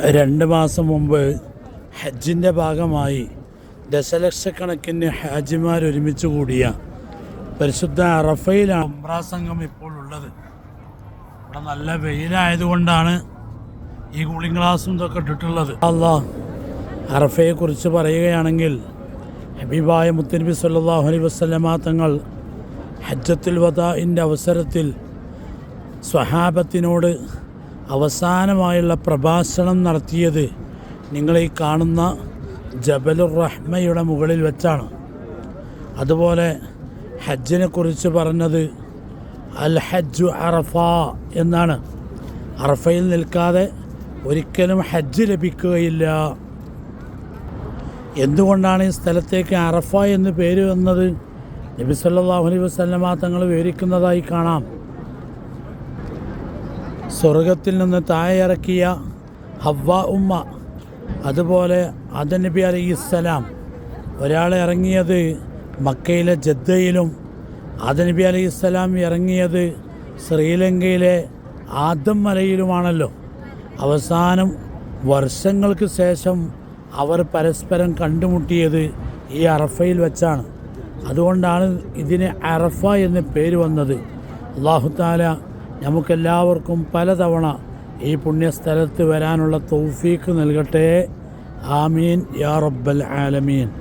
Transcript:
രണ്ട് മാസം മുമ്പ് ഹജ്ജിന്റെ ഭാഗമായി ദശലക്ഷക്കണക്കിന് ഹാജിമാർ ഒരുമിച്ച് കൂടിയ പരിശുദ്ധ അറഫയിലാണ് ഉംറ സംഘം ഇപ്പോൾ ഉള്ളത്. ഇവിടെ നല്ല വെയിലായതുകൊണ്ടാണ് ഈ കൂളിംഗ് ഗ്ലാസും ഇതൊക്കെ ഇട്ടിട്ടുള്ളത്. അള്ളാ അറഫയെക്കുറിച്ച് പറയുകയാണെങ്കിൽ ഹബീബായ മുത്തനബി സല്ലാഹു അലൈ വസല്ലമ തങ്ങൾ ഹജ്ജത്തുൽ വദാഇന്റെ അവസരത്തിൽ സ്വഹാബത്തിനോട് അവസാനമായുള്ള പ്രഭാഷണം നടത്തിയത് നിങ്ങളീ കാണുന്ന ജബലുർ റഹ്മയുടെ മുകളിൽ വെച്ചാണ്. അതുപോലെ ഹജ്ജിനെ കുറിച്ച് പറഞ്ഞത് അൽ ഹജ്ജു അറഫ എന്നാണ്. അറഫയിൽ നിൽക്കാതെ ഒരിക്കലും ഹജ്ജ് ലഭിക്കുകയില്ല. എന്തുകൊണ്ടാണ് ഈ സ്ഥലത്തേക്ക് അറഫ എന്ന് പേര് വന്നത്? നബി സല്ലല്ലാഹു അലൈഹി വസല്ലമ തങ്ങൾ വിവരിക്കുന്നതായി കാണാം. സ്വർഗത്തിൽ നിന്ന് താഴെ ഇറക്കിയ ഹവ്വ ഉമ്മ അതുപോലെ നബി അലൈഹിസ്സലാം ഒരാൾ ഇറങ്ങിയത് മക്കയിലെ ജദ്ദയിലും നബി അലൈഹിസ്സലാം ഇറങ്ങിയത് ശ്രീലങ്കയിലെ ആദം മലയിലുമാണല്ലോ. അവസാനം വർഷങ്ങൾക്ക് ശേഷം അവർ പരസ്പരം കണ്ടുമുട്ടിയത് ഈ അറഫയിൽ വെച്ചാണ്. അതുകൊണ്ടാണ് ഇതിന് അറഫ എന്ന് പേര് വന്നത്. അള്ളാഹു താല നമുക്കെല്ലാവർക്കും പലതവണ ഈ പുണ്യസ്ഥലത്ത് വരാനുള്ള തൗഫീക്ക് നൽകട്ടെ. ആമീൻ. യാ റബ്ബൽ ആലമീൻ.